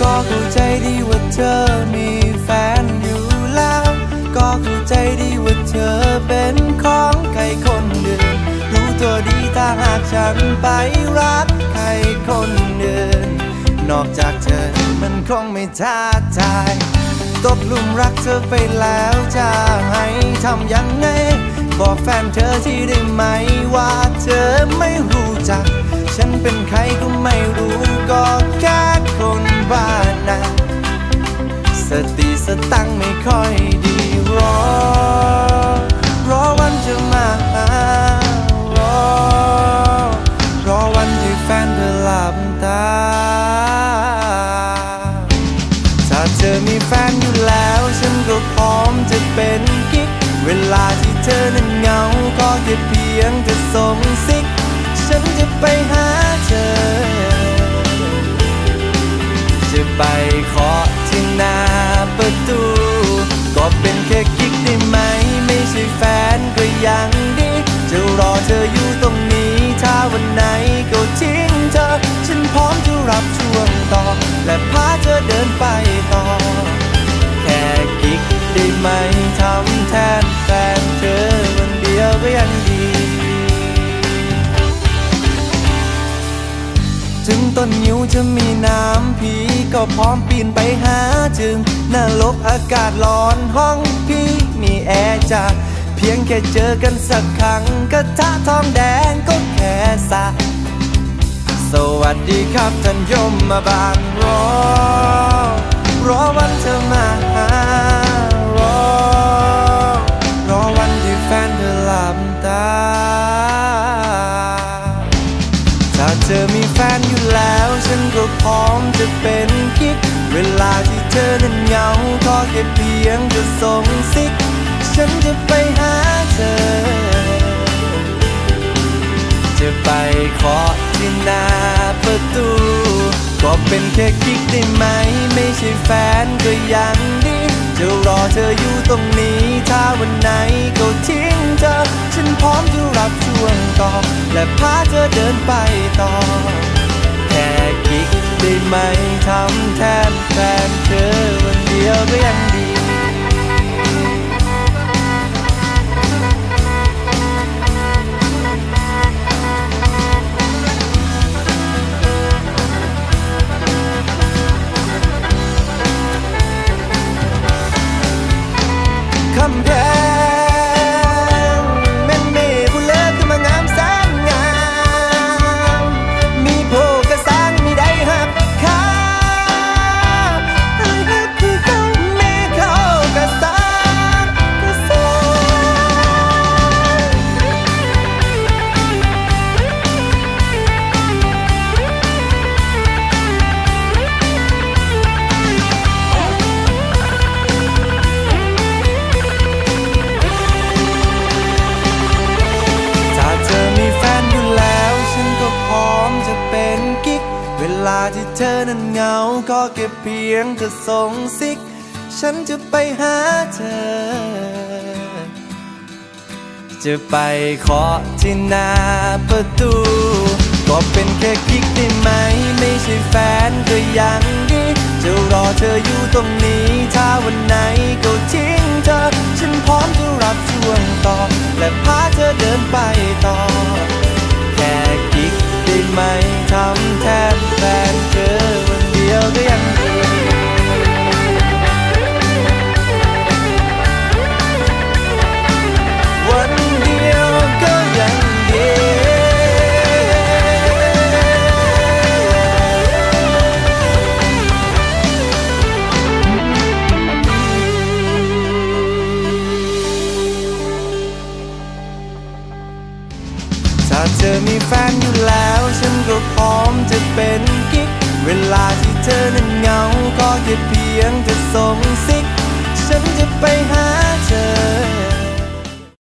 ก็รู้ใจดีว่าเธอมีแฟนอยู่แล้ว ก็เข้าใจดีว่าเธอเป็นของใครคนหนึ่ง รู้ตัวดีถ้าหากฉันไปรักใครคนหนึ่งนอกจากเธอมันคงไม่ท้าทายตกลุมรักเธอไปแล้วจะให้ทำยังไง บอกแฟนเธอที่ได้ไหมว่าเธอไม่รู้จัก แฟนอยู่แล้ว ฉันก็พร้อมจะเป็นกิ๊ก เวลาที่เธอนั้นเหงา ก็แค่เพียงจะส่งซิก ฉันจะไปหาเธอ จะไปเคาะที่หน้าประตู ก็เป็นแค่กิ๊กได้ไหม ไม่ใช่แฟนก็ยังดี จะรอเธออยู่ตรงนี้ ถ้าวันไหนก็ทิ้งเธอ ฉันพร้อมจะรับช่วงต่อ และพาเธอเดิน ถึงต้นนิ้วจะมีน้ำพีก็พร้อมปีนไปหาจึงนรกอากาศร้อนห้องพี่มีแอร์จ้ะเพียงแค่เจอกันสักครั้งกระทะทองแดงก็แค่สะสวัสดีครับท่านยมมาบางรอรอวันเธอมา มจะเป็นกิ๊ก เวลาที่เธอนั้นเหงาก็แค่เพียงจะส่งซิก ฉันจะไปหาเธอ จะไปเคาะที่หน้าประตู ก็เป็นแค่กิ๊กได้ไหม ไม่ใช่แฟนก็ยังดีจะรอเธออยู่ตรงนี้ ถ้าวันไหนก็ทิ้งเธอ ฉันพร้อมจะรับช่วงต่อ และพาเธอเดินไปต่อ ที่เธอนั้นเหงาก็เก็บเพียงจะส่งซิก ฉันจะไปหาเธอ จะไปเคาะที่หน้าประตูก็เป็นแค่กิ๊กได้ไหม ไม่ใช่แฟนก็ยังดีจะรอเธออยู่ตรงนี้ ถ้าวันไหนก็ทิ้งเธอ ฉันพร้อมจะรับช่วงต่อ และพาเธอเดินไปต่อ แค่กิ๊กได้ไหมทำแทน ธอมีแฟนอยู่แล้ว ฉันก็พร้อมจะเป็นกิ๊ก เวลาที่เธอนั้นเหงา ก็แค่เพียงจะส่งซิก ฉันจะไปหาเธอ